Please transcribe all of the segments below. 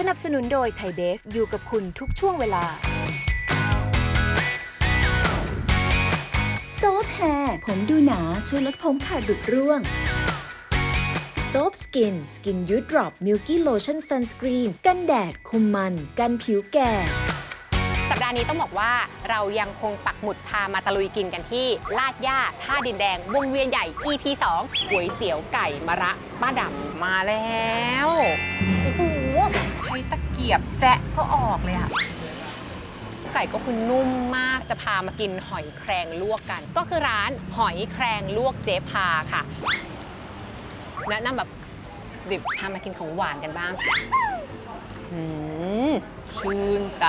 สนับสนุนโดยไทยเบฟอยู่กับคุณทุกช่วงเวลา โซฟแฮร์ผมดูหนาช่วยลดผมขาดดุดร่วง โซฟสกิน สกินยูดรอปมิลกี้โลชั่นซันสกรีน กันแดด คุมมัน กันผิวแก่สัปดาห์นี้ต้องบอกว่าเรายังคงปักหมุดพามาตะลุยกินกันที่ ลาดย่าท่าดินแดง วงเวียนใหญ่ EP 2ก๋วยเตี๋ยวไก่มะระป้าดำมาแล้วโอ้โหใยียบแซะก็ออกเลยอะไก่ก็คือนุ่มมากจะพามากินหอยแครงลวกกัน ก็คือร้านหอยแครงลวกเจ๊พาค่ะแนะนำแบบดิบพามากินของหวานกันบ้างอืมชื่นใจ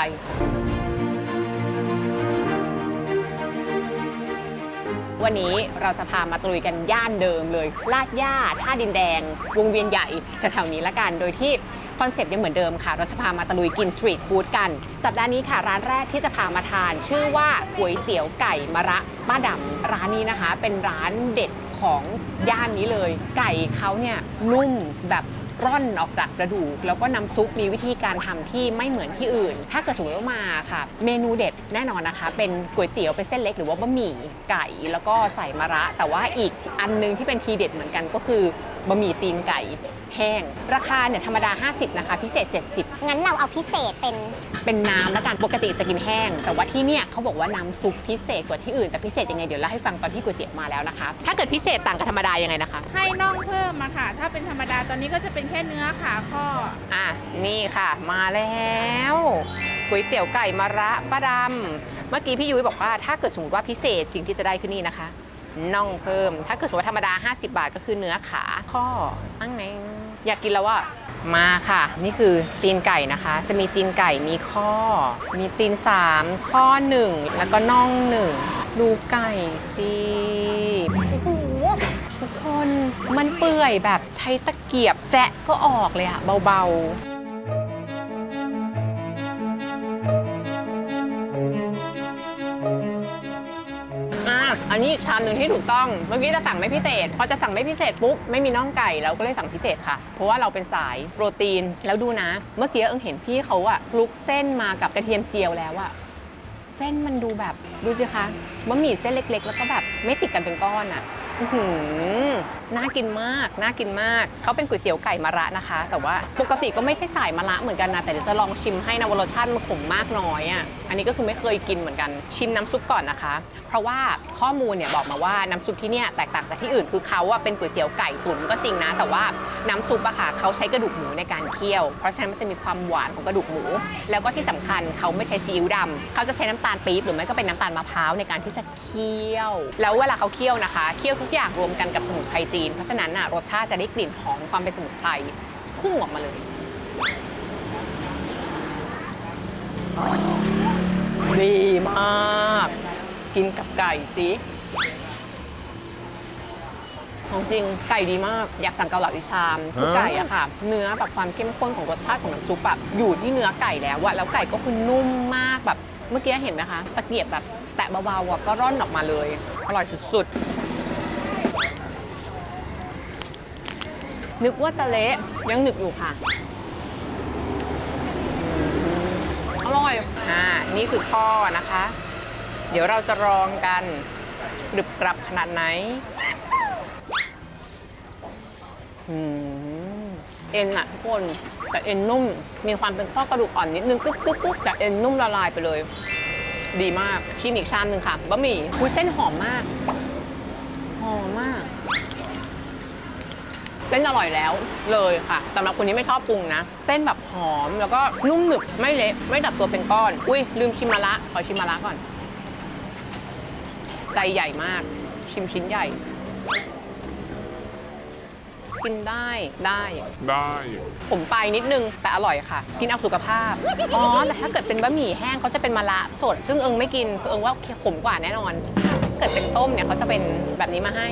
วันนี้เราจะพามาตรุยกันย่านเดิมเลย ลาดย่าท่าดินแดง วงเวียนใหญ่แถวๆนี้ละกัน โดยที่ คอนเซปต์ยังเหมือนเดิมค่ะ เราจะพามาตะลุยกินสตรีทฟู้ดกัน สัปดาห์นี้ค่ะร้านแรกที่จะพามาทาน ชื่อว่าก๋วยเตี๋ยวไก่มะระป้าดำร้านนี้นะคะ เป็นร้านเด็ดของย่านนี้เลย ไก่เขาเนี่ยนุ่มแบบร่อนออกจากกระดูก แล้วก็น้ำซุปมีวิธีการทำที่ไม่เหมือนที่อื่น ถ้าเกิดสมมติว่ามาค่ะ เมนูเด็ดแน่นอนนะคะ เป็นก๋วยเตี๋ยวเป็นเส้นเล็กหรือว่าบะหมี่ไก่แล้วก็ใส่มะระ แต่ว่าอีกอันนึงที่เป็นทีเด็ดเหมือนกันก็คือ บะหมี่ตีนไก่แห้ง ราคาเนี่ยธรรมดา 50 นะคะ พิเศษ 70 งั้นเราเอาพิเศษเป็น เป็นน้ำแล้วกัน ปกติจะกินแห้ง แต่ว่าที่เนี่ยเขาบอกว่าน้ำซุปพิเศษกว่าที่อื่น แต่พิเศษยังไงเดี๋ยวเล่าให้ฟังตอนที่ก๋วยเตี๋ยวมาแล้วนะคะ ถ้าเกิดพิเศษต่างกับธรรมดายังไงนะคะ ให้น่องเพิ่มมาค่ะ ถ้าเป็นธรรมดาตอนนี้ก็จะเป็นแค่เนื้อขาข้อ อะ นี่ค่ะ มาแล้วก๋วยเตี๋ยวไก่มะระป้าดำเมื่อกี้พี่ยุ้ยบอกว่าถ้าเกิดสมมติว่าพิเศษสิ่งที่จะได้คือนี่นะคะ น่องเพิ่ม ถ้าเกิดสมมติว่าธรรมดา 50 บาทก็คือเนื้อขาข้ออังไหนอยากกินแล้วว่ามาค่ะ นี่คือตีนไก่นะคะ จะมีตีนไก่มีข้อ มีตีน 3 ข้อ 1 แล้วก็น่องหนึ่งดูไก่สิโอ้โหทุกคนมันเปื่อยแบบใช้ตะเกียบแซะก็ออกเลยอะเบาๆ อันนี้อีกชามหนึ่งที่ถูกต้อง เมื่อกี้จะสั่งไม่พิเศษ พอจะสั่งไม่พิเศษปุ๊บไม่มีน่องไก่เราก็เลยสั่งพิเศษค่ะ เพราะว่าเราเป็นสายโปรตีน แล้วดูนะ เมื่อกี้เอิงเห็นพี่เขาอะคลุกเส้นมากับกระเทียมเจียวแล้วอะเส้นมันดูแบบดูสิคะบะหมี่เส้นเล็ก ๆ แล้วก็แบบไม่ติดกันเป็นก้อนอะ อื้อหือน่ากินมาก น่ากินมาก เขาเป็นก๋วยเตี๋ยวไก่มะระนะคะ แต่ว่าปกติก็ไม่ใช่สายมะระเหมือนกันนะ แต่เดี๋ยวจะลองชิมให้นะว่ารสชาติมันขมมากน้อยอะ อันนี้ก็คือไม่เคยกินเหมือนกัน ชิมน้ำซุปก่อนนะคะ เพราะว่าข้อมูลเนี่ยบอกมาว่าน้ำซุปที่เนี่ยแตกต่างจากที่อื่น คือเขาอะเป็นก๋วยเตี๋ยวไก่ตุ๋นก็จริงนะ แต่ว่าน้ำซุปอะค่ะเขาใช้กระดูกหมูในการเคี่ยว เพราะฉะนั้นมันจะมีความหวานของกระดูกหมู แล้วก็ที่สำคัญเขาไม่ใช้ซีอิ๊วดำเขาจะใช้น้ำตาลปี๊บหรือไม่ก็เป็นน้ำตาลมะพร้าวในการที่จะเคี่ยว แล้วเวลาเขาเคี่ยวนะคะ เคี่ยวทุกอย่างรวมกันกับสมุนไพรจีน เพราะฉะนั้นน่ะรสชาติจะได้กลิ่นหอมความเป็นสมุนไพรพุ่งออกมาเลย ดีมาก กินกับไก่สิของจริงไก่ดีมาก อยากสั่งเกาเหลาอีกชามคือไก่อะค่ะ เนื้อแบบความเข้มข้นของรสชาติของน้ำซุปแบบอยู่ที่เนื้อไก่แล้วอะแล้วไก่ก็คือนุ่มมากแบบ เมื่อกี้เห็นไหมคะ ตะเกียบแบบแตะเบาๆอะก็ร่อนออกมาเลย อร่อยสุดๆ นึกว่าจะเละยังนึกอยู่ค่ะ อร่อย อ่า นี่คือข้อนะคะ เดี๋ยวเราจะลองกันกรึบกรับขนาดไหนอืมเอ็นอะทุกคนแต่เอ็นนุ่ม มีความเป็นข้อกระดูกอ่อนนิดนึงกึกกึกกึกแต่เอ็นนุ่มละลายไปเลย ดีมากชิมอีกชามหนึ่งค่ะบะหมี่คุยเส้นหอมมาก หอมมากเส้นอร่อยแล้วเลยค่ะสำหรับคนที่ไม่ชอบปรุงนะ เส้นแบบหอมแล้วก็นุ่มหนึบไม่เละไม่ดับตัวเป็นก้อน อุ้ยลืมชิมมะระขอชิมมะระก่อน ใจใหญ่มาก ชิมชิ้นใหญ่ กินได้ได้ได้ผมไปนิดนึงแต่อร่อยค่ะ กินเอาสุขภาพอ๋อแต่ถ้าเกิดเป็นบะหมี่แห้งเขาจะเป็นมะระสด ซึ่งเอิงไม่กินคือเอิงว่าขมกว่าแน่นอน เกิดเป็นต้มเนี่ยเขาจะเป็นแบบนี้มาให้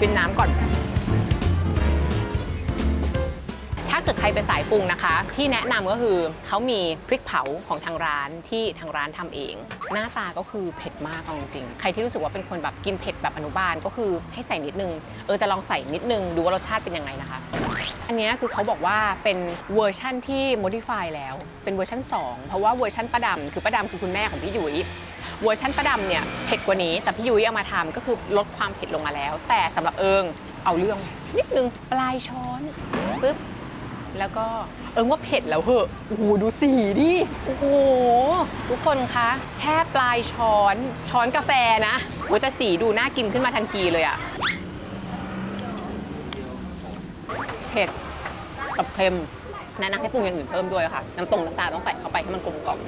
กินน้ำก่อนาเกิดใครเป็นสายปรุงนะคะ ที่แนะนำก็คือเขามีพริกเผาของทางร้านที่ทางร้านทำเอง หน้าตาก็คือเผ็ดมากจริงๆใครที่รู้สึกว่าเป็นคนแบบกินเผ็ดแบบอนุบาลก็คือให้ใส่นิดนึงเออจะลองใส่นิดนึงดูว่ารสชาติเป็นยังไงนะคะ อันนี้คือเขาบอกว่าเป็นเวอร์ชั่นที่ modify แล้วเป็นเวอร์ชัน2 เพราะว่าเวอร์ชันป้าดำคือป้าดำคือคุณแม่ของพี่ยุ้ยเวอร์ชันป้าดำเนี่ยเผ็ดกว่านี้แต่พี่ยุ้ยเอามาทำก็คือลดความเผ็ดลงมาแล้ว แต่สำหรับเอิงเอาเรื่องนิดนึงปลายช้อนปึ๊บ แล้วก็เอิงว่าเผ็ดแล้วเหอะโอ้โหดูสีดิโอ้โหทุกคนคะแค่ปลายช้อนช้อนกาแฟนะโอ้แต่สีดูน่ากินขึ้นมาทันทีเลยอะเผ็ดกับเค็มแนะนำให้ปรุงอย่างอื่นเพิ่มด้วยค่ะ น้ำตรงน้ำตาต้องใส่เข้าไปให้มันกลมกล่อม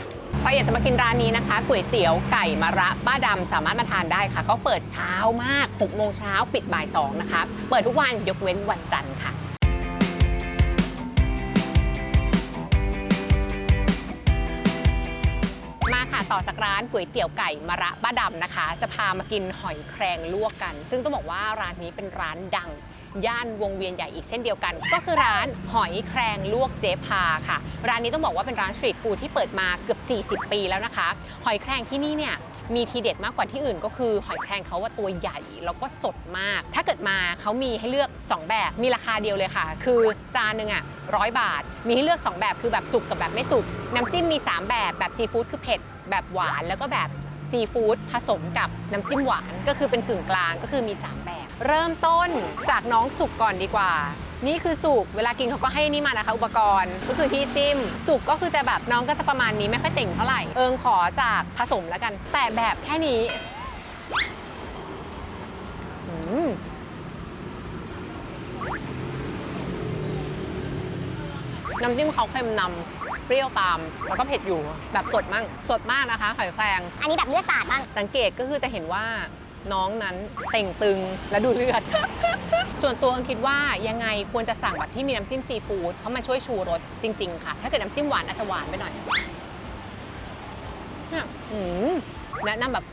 ใครอยากจะมากินร้านนี้นะคะก๋วยเตี๋ยวไก่มะระป้าดำสามารถมาทานได้ค่ะเขาเปิดเช้ามาก6โมงเช้าปิดบ่าย2นะคะ เปิดทุกวันยกเว้นวันจันทร์ค่ะ ต่อจากร้านก๋วยเตี๋ยวไก่มะระป้าดำนะคะ จะพามากินหอยแครงลวกกัน ซึ่งต้องบอกว่าร้านนี้เป็นร้านดัง ย่านวงเวียนใหญ่อีกเช่นเดียวกัน ก็คือร้านหอยแครงลวกเจ๊พาค่ะ ร้านนี้ต้องบอกว่าเป็นร้านสตรีทฟู้ดที่เปิดมาเกือบ 40 ปีแล้วนะคะ หอยแครงที่นี่เนี่ยมีทีเด็ดมากกว่าที่อื่น ก็คือหอยแครงเขาว่าตัวใหญ่แล้วก็สดมาก ถ้าเกิดมาเขามีให้เลือก 2 แบบมีราคาเดียวเลยค่ะ คือจานหนึ่งอะร้อยบาท มีให้เลือก 2 แบบคือแบบสุกกับแบบไม่สุกน้ำจิ้มมี 3 แบบแบบซีฟู้ดคือเผ็ด แบบหวานแล้วก็แบบซีฟู้ดผสมกับน้ำจิ้มหวาน ก็คือเป็นกึ่งกลางก็คือมี 3 แบบ เริ่มต้นจากน้องสุกก่อนดีกว่า นี่คือสุกเวลากินเขาก็ให้นี่มานะคะ อุปกรณ์ก็คือที่จิ้ม สุกก็คือจะแบบน้องก็จะประมาณนี้ไม่ค่อยเต่งเท่าไหร่เอิงขอจากผสมแล้วกัน แต่แบบแค่นี้น้ำจิ้มเขาเค็มนำ เปรี้ยวตาม แล้วก็เผ็ดอยู่แบบสดมั่งสดมากนะคะหอยแครงอันนี้แบบเลือดสาดบ้าง สังเกตก็คือจะเห็นว่าน้องนั้นเต่งตึงและดูเลือด ส่วนตัวคิดว่ายังไงควรจะสั่งแบบที่มีน้ำจิ้มซีฟู้ดเพราะมันช่วยชูรสจริง ๆ ค่ะ ถ้าเกิดน้ำจิ้มหวานอาจจะหวานไปหน่อยเนี่ยอืมแนะนำแบบ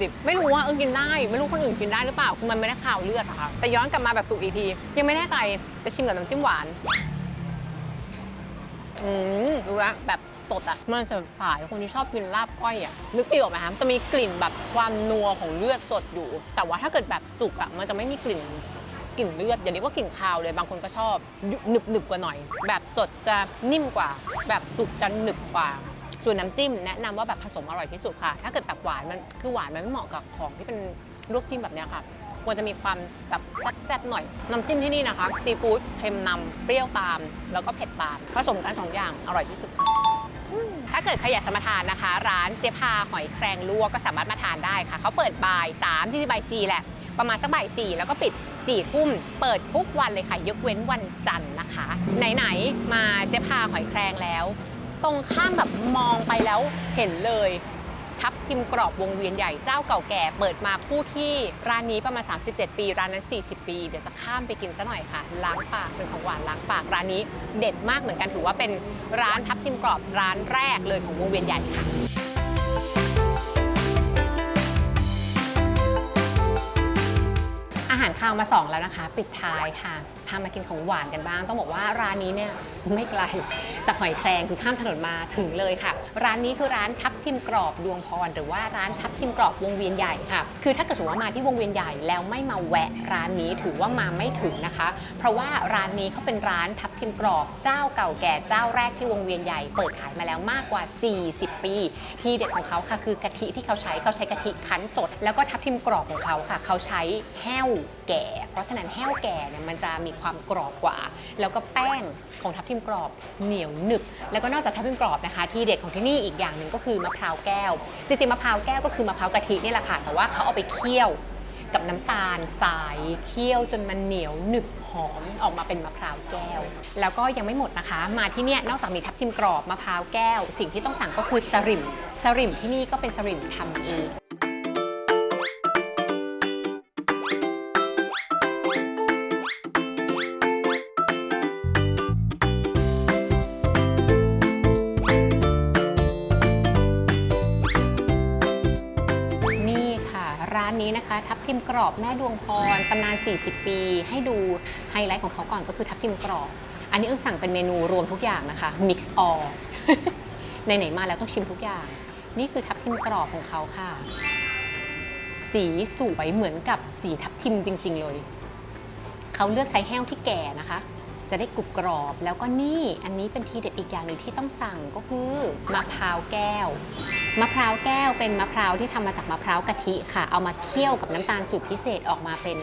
ดิบไม่รู้ว่าเออกินได้ ไม่รู้คนอื่นกินได้หรือเปล่าคือมันไม่ได้ข่าวเลือดอะค่ะแต่ย้อนกลับมาแบบสุกอีกที ยังไม่แน่ใจจะชิมกับน้ำจิ้มหวาน อืมรู้แล้วแบบสดอะ มันจะสายคนที่ชอบกินลาบก้อยอะ นึกออกไหมคะจะมีกลิ่นแบบความนัวของเลือดสดอยู่ แต่ว่าถ้าเกิดแบบสุกอะ มันจะไม่มีกลิ่นกลิ่นเลือดอย่าเรียกว่ากลิ่นคาวเลยบางคนก็ชอบหนึบหนึบกว่าหน่อย แบบสดจะนิ่มกว่า แบบสุกจะหนึบกว่าส่วนน้ำจิ้มแนะนำว่าแบบผสมอร่อยที่สุดค่ะ ถ้าเกิดแบบหวานมันคือหวานมันไม่เหมาะกับของที่เป็นลวกจิ้มแบบเนี้ยค่ะ ควรจะมีความแบบแซ่บๆหน่อย น้ำจิ้มที่นี่นะคะซีฟู้ดเค็มนำเปรี้ยวตาม แล้วก็เผ็ดตาม ผสมกันสองอย่างอร่อยที่สุดค่ะถ้าเกิดใครอยากจะมาทานนะคะ ร้านเจ๊พาหอยแครงลวกก็สามารถมาทานได้ค่ะ เขาเปิดบ่าย3ที่บ่าย4แหละ ประมาณสักบ่าย4แล้วก็ปิด4ี่ทุ่ม เปิดทุกวันเลยค่ะ ยกเว้นวันจันทร์นะคะ ไหน ๆ มาเจ๊พาหอยแครงแล้ว ตรงข้ามแบบมองไปแล้วเห็นเลย ทับทิมกรอบวงเวียนใหญ่เจ้าเก่าแก่เปิดมาคู่ที่ร้านนี้ประมาณ 37 ปี ร้านนั้น 40 ปี เดี๋ยวจะข้ามไปกินซะหน่อยค่ะ ล้างปากเป็นของหวานล้างปากร้านนี้เด็ดมากเหมือนกันถือว่าเป็นร้านทับทิมกรอบร้านแรกเลยของวงเวียนใหญ่ค่ะาหารข้าวมาสองแล้วนะคะ ปิดท้ายค่ะพามากินของหวานกันบ้าง ต้องบอกว่าร้านนี้เนี่ยไม่ไกลจากหอยแครงคือข้ามถนนมาถึงเลยค่ะ ร้านนี้คือร้านทับทิมกรอบดวงพร หรือว่าร้านทับทิมกรอบวงเวียนใหญ่ค่ะ คือถ้าเกิดสมมติว่ามาที่วงเวียนใหญ่แล้วไม่มาแวะร้านนี้ถือว่ามาไม่ถึงนะคะ เพราะว่าร้านนี้เขาเป็นร้านทับทิมกรอบเจ้าเก่าแก่เจ้าแรกที่วงเวียนใหญ่เปิดขายมาแล้วมากกว่า 40 ปี ที่เด็ดของเขาค่ะคือกะทิที่เขาใช้เขาใช้กะทิคั้นสด แล้วก็ทับทิมกรอบของเขาค่ะ เขาใช้แห้ว แก่ เพราะฉะนั้นแห้วแก่เนี่ยมันจะมีความกรอบกว่า แล้วก็แป้งของทับทิมกรอบเหนียวหนึบ แล้วก็นอกจากทับทิมกรอบนะคะ ที่เด็ดของที่นี่อีกอย่างหนึ่งก็คือมะพร้าวแก้ว จริงๆมะพร้าวแก้วก็คือมะพร้าวกะทินี่แหละค่ะ แต่ว่าเขาเอาไปเคี่ยวกับน้ำตาลทรายเคี่ยวจนมันเหนียวหนึบหอมออกมาเป็นมะพร้าวแก้ว แล้วก็ยังไม่หมดนะคะ มาที่เนี่ยนอกจากมีทับทิมกรอบมะพร้าวแก้ว สิ่งที่ต้องสั่งก็คือสริมสริมที่นี่ก็เป็นสริมทำเอง กรอบแม่ดวงพรตำนาน 40 ปี ให้ดูไฮไลท์ของเขาก่อนก็คือทับทิมกรอบ อันนี้เอิงสั่งเป็นเมนูรวมทุกอย่างนะคะ mix all ไหนๆมาแล้วต้องชิมทุกอย่าง นี่คือทับทิมกรอบของเขาค่ะ สีสวยเหมือนกับสีทับทิมจริง ๆ เลย เขาเลือกใช้แห้วที่แก่นะคะ จะได้กรุบกรอบ แล้วก็นี่อันนี้เป็นทีเด็ดอีกอย่างหนึ่งที่ต้องสั่งก็คือมะพร้าวแก้ว มะพร้าวแก้วเป็นมะพร้าวที่ทำมาจากมะพร้าวกะทิค่ะ เอามาเคี่ยวกับน้ำตาลสูตรพิเศษออกมาเป็น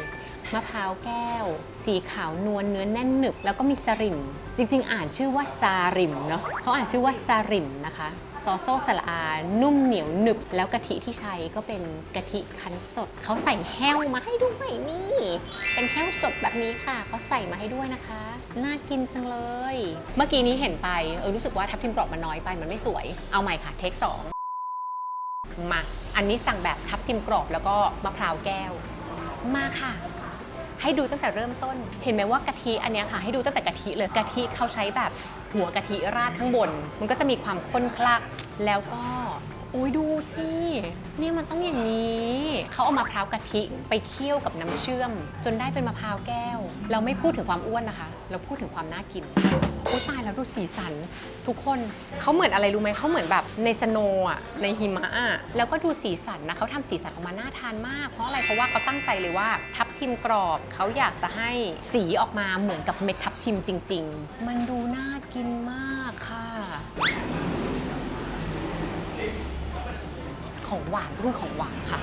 มะพร้าวแก้ว สีขาวนวลเนื้อแน่นหนึบ แล้วก็มีสริม จริง ๆ อ่านชื่อว่าซาริมเนาะเขาอ่านชื่อว่าซาริมนะคะซอโซสลานุ่มเหนียวหนึบ แล้วกะทิที่ใช้ก็เป็นกะทิคั้นสด เขาใส่แห้วมาให้ด้วยนี่ เป็นแห้วสดแบบนี้ค่ะเขาใส่มาให้ด้วยนะคะ น่ากินจังเลย เมื่อกี้นี้เห็นไป เออรู้สึกว่าทับทิมกรอบมันน้อยไปมันไม่สวย เอาใหม่ค่ะเทคสองมา อันนี้สั่งแบบทับทิมกรอบแล้วก็มะพร้าวแก้ว มาค่ะ ให้ดูตั้งแต่เริ่มต้น เห็นไหมว่ากะทิอันนี้ค่ะ ให้ดูตั้งแต่กะทิเลยกะทิเขาใช้แบบหัวกะทิราดข้างบน มันก็จะมีความข้นคลัก แล้วก็ อุ้ยดูสิเนี่ยมันต้องอย่างนี้ เขาเอามะพร้าวกะทิไปเคี่ยวกับน้ำเชื่อม จนได้เป็นมะพร้าวแก้ว เราไม่พูดถึงความอ้วนนะคะ เราพูดถึงความน่ากินโอ้ยตายแล้วดูสีสัน ทุกคนเขาเหมือนอะไรรู้ไหมเขาเหมือนแบบในสโนว์อะในหิมะอะแล้วก็ดูสีสันนะเขาทำสีสันออกมาน่าทานมาก เพราะอะไรเพราะว่าเขาตั้งใจเลยว่า ทับทิมกรอบเขาอยากจะให้สีออกมาเหมือนกับเม็ดทับทิมจริง ๆ มันดูน่ากินมากค่ะ ของหวานก็คือของหวานค่ะ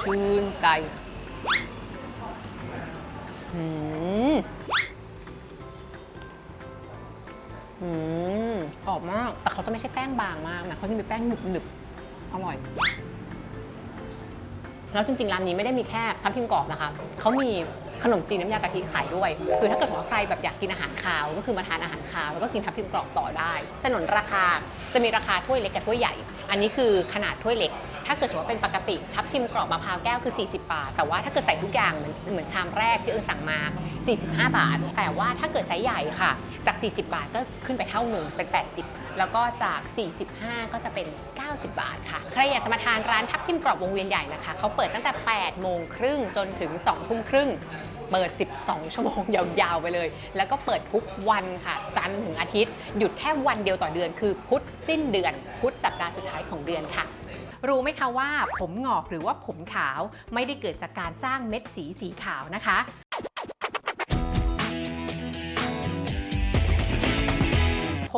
ชื่นใจอืมอืมกรอบมาก แต่เขาจะไม่ใช่แป้งบางมากนะเขาจะมีแป้งหนึบหนึบๆอร่อย แล้วจริงๆร้านนี้ไม่ได้มีแค่ทับทิมกรอบนะคะเขามีขนมจีนน้ำยากะทิขายด้วย คือถ้าเกิดว่าใครแบบอยากกินอาหารคาว ก็คือมาทานอาหารคาว แล้วก็กินทับทิมกรอบต่อได้สนนราคาจะมีราคาถ้วยเล็กกับถ้วยใหญ่ อันนี้คือขนาดถ้วยเล็กาเกิดสมมติว่าเป็นปกติทับทิมกรอบมะพร้าวแก้วคือ 40 บาท แต่ว่าถ้าเกิดใส่ทุกอย่างเหมือนเหมือนชามแรกที่เอิงสั่งมา 45 บาท แต่ว่าถ้าเกิดไซส์ใหญ่ค่ะ จาก 40 บาทก็ขึ้นไปเท่าหนึ่งเป็น 80 แล้วก็จาก 45 ก็จะเป็น 90 บาทค่ะ ใครอยากจะมาทานร้านทับทิมกรอบวงเวียนใหญ่นะคะเขาเปิดตั้งแต่ 8 โมงครึ่งจนถึง 2 ทุ่มครึ่งเปิด 12 ชั่วโมงยาวๆ ไปเลย แล้วก็เปิดทุกวันค่ะ จันทร์ถึงอาทิตย์ หยุดแค่วันเดียวต่อเดือน คือพุธสิ้นเดือน พุธสัปดาห์สุดท้ายของเดือนค่ะ รู้ไหมคะว่าผมงอกหรือว่าผมขาวไม่ได้เกิดจากการสร้างเม็ดสีสีขาวนะคะ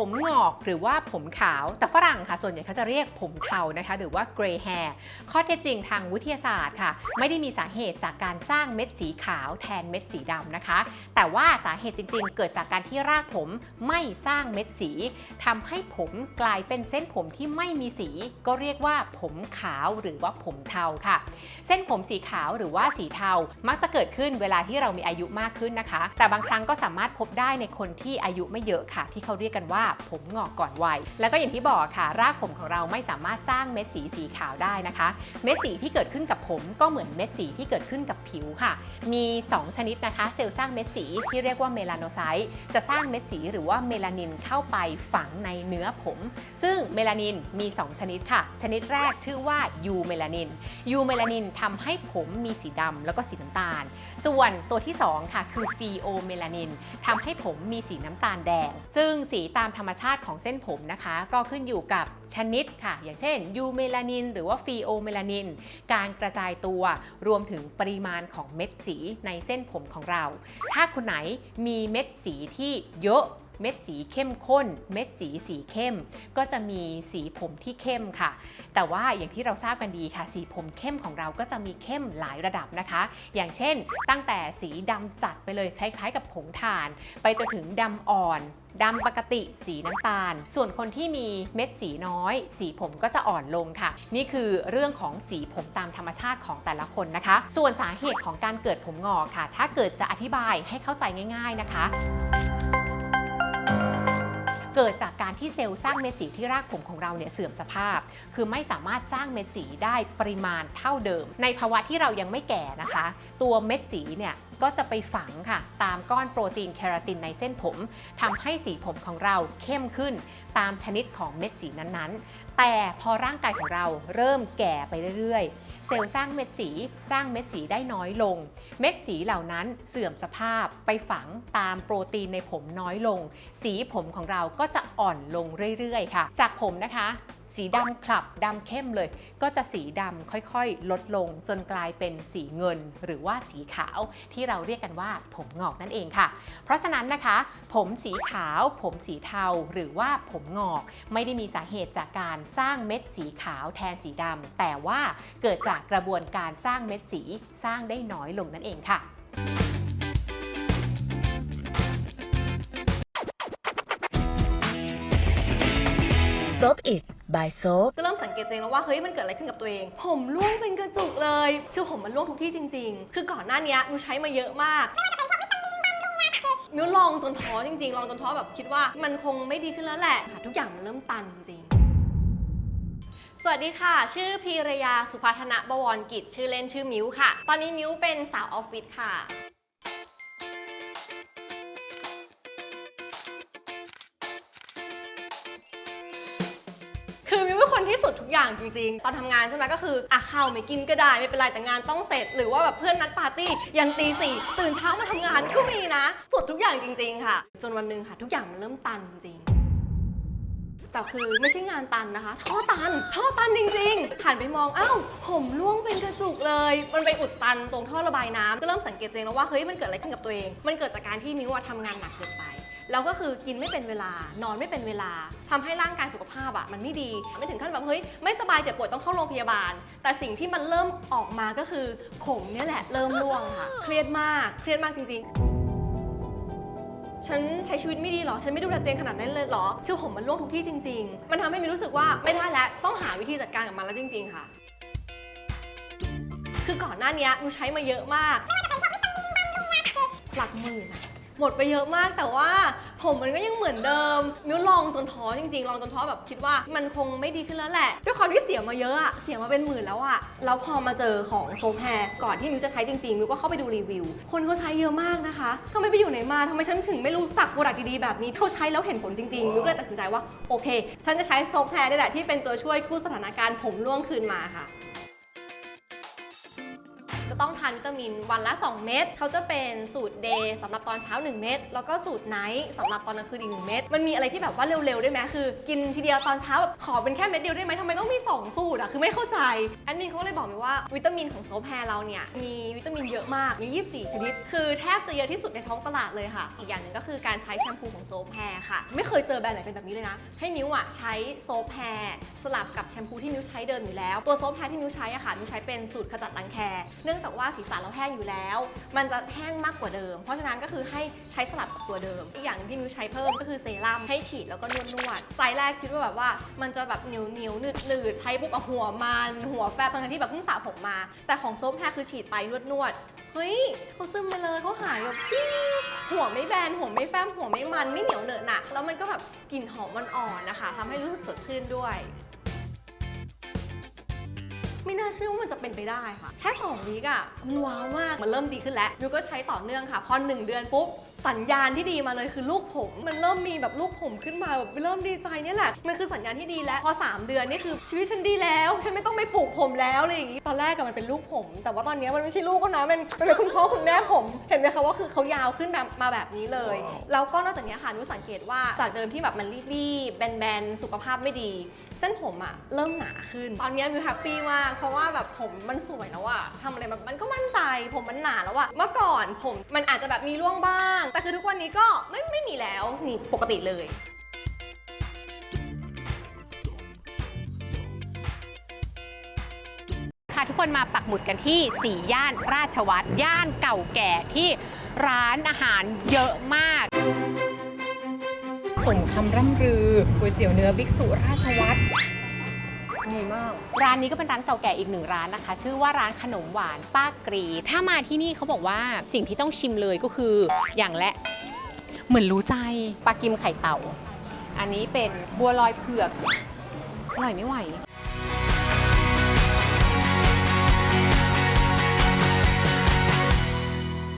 ผมงอกหรือว่าผมขาว แต่ฝรั่งค่ะ ส่วนใหญ่เขาจะเรียกผมเทานะคะ หรือว่า gray hair ข้อเท็จจริงทางวิทยาศาสตร์ค่ะ ไม่ได้มีสาเหตุจากการสร้างเม็ดสีขาวแทนเม็ดสีดำนะคะ แต่ว่าสาเหตุจริง ๆ เกิดจากการที่รากผมไม่สร้างเม็ดสีทำให้ผมกลายเป็นเส้นผมที่ไม่มีสี ก็เรียกว่าผมขาวหรือว่าผมเทาค่ะ เส้นผมสีขาวหรือว่าสีเทา มักจะเกิดขึ้นเวลาที่เรามีอายุมากขึ้นนะคะ แต่บางครั้งก็สามารถพบได้ในคนที่อายุไม่เยอะค่ะ ที่เขาเรียกกันว่าผมงอกก่อนวัย แล้วก็อย่างที่บอกค่ะ รากผมของเราไม่สามารถสร้างเม็ดสีสีขาวได้นะคะ เม็ดสีที่เกิดขึ้นกับผมก็เหมือนเม็ดสีที่เกิดขึ้นกับผิวค่ะ มี 2 ชนิดนะคะ เซลล์สร้างเม็ดสีที่เรียกว่าเมลาโนไซต์จะสร้างเม็ดสีหรือว่าเมลานินเข้าไปฝังในเนื้อผม ซึ่งเมลานินมี 2 ชนิดค่ะ ชนิดแรกชื่อว่ายูเมลานินยูเมลานินทำให้ผมมีสีดำแล้วก็สีน้ำตาล ส่วนตัวที่ 2 ค่ะ คือฟีโอเมลานินทำให้ผมมีสีน้ำตาลแดง ซึ่งสีตามธรรมชาติของเส้นผมนะคะ ก็ขึ้นอยู่กับชนิดค่ะ อย่างเช่นยูเมลานิน หรือว่าฟีโอเมลานิน การกระจายตัวรวมถึงปริมาณของเม็ดสีในเส้นผมของเรา ถ้าคนไหนมีเม็ดสีที่เยอะ เม็ดสีเข้มข้น เม็ดสีสีเข้ม ก็จะมีสีผมที่เข้มค่ะ แต่ว่าอย่างที่เราทราบกันดีค่ะ สีผมเข้มของเราก็จะมีเข้มหลายระดับนะคะ อย่างเช่น ตั้งแต่สีดำจัดไปเลยคล้ายๆ กับผงถ่าน ไปจนถึงดำอ่อนดำปกติสีน้ำตาล ส่วนคนที่มีเม็ดสีน้อย สีผมก็จะอ่อนลงค่ะ นี่คือเรื่องของสีผมตามธรรมชาติของแต่ละคนนะคะ ส่วนสาเหตุของการเกิดผมงอกค่ะ ถ้าเกิดจะอธิบายให้เข้าใจง่าย ๆนะคะ เกิดจากการที่เซลล์สร้างเม็ดสีที่รากผมของเราเนี่ยเสื่อมสภาพ คือไม่สามารถสร้างเม็ดสีได้ปริมาณเท่าเดิม ในภาวะที่เรายังไม่แก่นะคะ ตัวเม็ดสีเนี่ยก็จะไปฝังค่ะ ตามก้อนโปรตีนเคราตินในเส้นผมทำให้สีผมของเราเข้มขึ้นตามชนิดของเม็ดสีนั้นๆ แต่พอร่างกายของเราเริ่มแก่ไปเรื่อยๆ เซลล์สร้างเม็ดสี สร้างเม็ดสีได้น้อยลง เม็ดสีเหล่านั้นเสื่อมสภาพไปฝังตามโปรตีนในผมน้อยลง สีผมของเราก็จะอ่อนลงเรื่อยๆ ค่ะ จากผมนะคะ สีดำคลับดำเข้มเลย ก็จะสีดำค่อยๆ ลดลงจนกลายเป็นสีเงิน หรือว่าสีขาวที่เราเรียกกันว่าผมงอกนั่นเองค่ะ เพราะฉะนั้นนะคะ ผมสีขาว ผมสีเทาหรือว่าผมงอก ไม่ได้มีสาเหตุจากการสร้างเม็ดสีขาวแทนสีดำแต่ว่าเกิดจากกระบวนการสร้างเม็ดสีสร้างได้น้อยลงนั่นเองค่ะ โซฟอิดบายโซฟก็เริ่มสังเกตตัวเองแล้วว่าเฮ้ยมันเกิดอะไรขึ้นกับตัวเอง ผมร่วงเป็นกระจุกเลย คือผมมันร่วงทุกที่จริง ๆ คือก่อนหน้านี้มิวใช้มาเยอะมากมิวลองจนท้อจริงๆ ลองจนท้อแบบคิดว่ามันคงไม่ดีขึ้นแล้วแหละค่ะทุกอย่างมันเริ่มตันจริงสวัสดีค่ะ ชื่อพีรยาสุภัทนะบวรกิจ ชื่อเล่นชื่อมิวค่ะ ตอนนี้มิวเป็นสาวออฟฟิศค่ะ สุดทุกอย่างจริงๆ ตอนทำงานใช่ไหมก็คืออะข้าวไม่กินก็ได้ไม่เป็นไรแต่งานต้องเสร็จ หรือว่าแบบเพื่อนนัดปาร์ตี้ยันตีสี่ตื่นเช้ามาทำงานก็มีนะ สุดทุกอย่างจริง ๆ ค่ะ จนวันหนึ่งค่ะทุกอย่างมันเริ่มตันจริง แต่คือไม่ใช่งานตันนะคะ ท่อตัน ท่อตันจริงๆหันไปมองอ้าวผมร่วงเป็นกระจุกเลย มันไปอุดตันตรงท่อระบายน้ำก็เริ่มสังเกตตัวเองแล้วว่าเฮ้ยมันเกิดอะไรขึ้นกับตัวเอง มันเกิดจากการที่มิวอะทำงานหนักเกินไป แล้วก็คือกินไม่เป็นเวลานอนไม่เป็นเวลาทำให้ร่างกายสุขภาพอะมันไม่ดีไม่ถึงขั้นแบบเฮ้ยไม่สบายเจ็บปวยต้องเข้าโรงพยาบาล แต่สิ่งที่มันเริ่มออกมาก็คือผมเนี่ยแหละเริ่มร่วงค่ะ เครียดมากเครียดมากจริง ๆฉันใช้ชีวิตไม่ดีเหรอ ฉันไม่ดูแลตัวเองขนาดนั้นเลยเหรอ คือผมมันร่วงทุกที่จริง ๆ มันทำให้มีรู้สึกว่าไม่ได้แล้ว ต้องหาวิธีจัดการกับมันแล้วจริง ๆ ค่ะ คือก่อนหน้านี้มิวใช้มาเยอะมาก หลักหมื่นอะ หมดไปเยอะมากแต่ว่าผมมันก็ยังเหมือนเดิม มิวลองจนท้อจริงๆ ลองจนท้อแบบคิดว่ามันคงไม่ดีขึ้นแล้วแหละ ด้วยความที่เสียมาเยอะอะเสียมาเป็นหมื่นแล้วอะแล้วพอมาเจอของโซแพรก่อนที่มิวจะใช้จริงๆ มิวก็เข้าไปดูรีวิว คนเขาใช้เยอะมากนะคะทำไมไปอยู่ไหนมาทำไมฉันถึงไม่รู้จักโปรดักต์ดีๆแบบนี้เขาใช้แล้วเห็นผลจริงๆ มิวก็เลยตัดสินใจว่าโอเค ฉันจะใช้โซแพรนี่แหละที่เป็นตัวช่วยกู้สถานการณ์ผมร่วงคืนมาค่ะ จะต้องทานวิตามินวันละ 2 เม็ดเขาจะเป็นสูตรเดย์สำหรับตอนเช้า 1 เม็ดแล้วก็สูตรไนท์สำหรับตอนกลางคืนอีก1เม็ดมันมีอะไรที่แบบว่าเร็วๆได้ไหมคือ กินทีเดียวตอนเช้าแบบขอเป็นแค่เม็ดเดียวได้ไหมทำไมต้องมี 2 สูตรอะคือไม่เข้าใจแอดมินเขาก็เลยบอก mi ว่าวิตามินของโซแพรเราเนี่ยมีวิตามินเยอะมากมี 24 ชนิด คือแทบจะเยอะที่สุดในท้องตลาดเลยค่ะ อีกอย่างหนึ่งก็คือการใช้แชมพูของโซแพรค่ะ ไม่เคยเจอแบรนด์ไหนเป็นแบบนี้เลยนะ ให้มิวอะใช้โซแพรสลับกับแชมพูที่มิวใช้เดิมอยู่แล้ว ตัวโซแพรที่มิวใช้อะค่ะมิวใช้เป็นสูตรขจัดรังแค เนื่องจากว่าศีรษะเราแห้งอยู่แล้ว มันจะแห้งมากกว่าเดิม เพราะฉะนั้นก็คือให้ใช้สลับกับตัวเดิม อีกอย่างหนึงที่มิวใช้เพิ่มก็คือเซรั่มให้ฉีดแล้วก็นวดนวดๆใจแรกคิดว่าแบบว่ามันจะแบบเหนียวเหนียวหนืดหนืดใช้ปุ๊บอะหัวมันหัวแฟบทั้งที่แบบเพิ่งสระผมมา แต่ของโซมแพรคือฉีดไปนวดนวดๆเฮ้ยเขาซึมไปเลยเขาหายแบบหัวไม่แบนหัวไม่แฟบหัวไม่มันไม่เหนียวเหนอะหนะแล้วมันก็แบบกลิ่นหอมอ่อนๆนะคะทำให้รู้สึกสดชื่นด้วย ไม่น่าเชื่อว่ามันจะเป็นไปได้ค่ะ แค่2วีกอะมันว้าวมาก มันเริ่มดีขึ้นแล้วมิวก็ใช้ต่อเนื่องค่ะ พอ 1 เดือนปุ๊บ สัญญาณที่ดีมาเลยคือลูกผม มันเริ่มมีแบบลูกผมขึ้นมาแบบเริ่มดีใจเนี่ยแหละ มันคือสัญญาณที่ดีแล้ว พอ 3 เดือนนี่คือชีวิตฉันดีแล้ว ฉันไม่ต้องไปผูกผมแล้วอะไรอย่างงี้ ตอนแรกอะมันเป็นลูกผม แต่ว่าตอนนี้มันไม่ใช่ลูกก็นะมันมันเป็นคุณพ่อคุณแม่ผม เห็นไหมคะว่าคือเขายาวขึ้นแบบมาแบบนี้เลย แล้วก็นอกจากนี้ค่ะมิวสังเกตว่าจากเดิมที่แบบมันรีบๆแบนๆสุขภาพไม่ดี เส้นผมอะเริ่มหนาขึ้น ตอนนี้มิวแฮปปี้มากเพราะว่าแบบผมมันสวยแล้วอะทำอะไรแบบมันก็มั่นใจผมมันหนาแล้วอะเมื่อก่อนผมมันอาจจะแบบมีร่วงบ้างแต่คือทุกวันนี้ก็ไม่ไม่มีแล้วนี่ปกติเลยค่ะทุกคนมาปักหมุดกันที่4ย่านราชวัตรย่านเก่าแก่ที่ร้านอาหารเยอะมากสมคำร่ำลือก๋วยเตี๋ยวเนื้อบิ๊กสุราชวัตรดีมาก ร้านนี้ก็เป็นร้านเก่าแก่อีกหนึ่งร้านนะคะ ชื่อว่าร้านขนมหวานป้ากรี ถ้ามาที่นี่เขาบอกว่าสิ่งที่ต้องชิมเลยก็คืออย่างและเหมือนรู้ใจปลากิมไข่เต่า อันนี้เป็นบัวลอยเผือกอร่อยไม่ไหว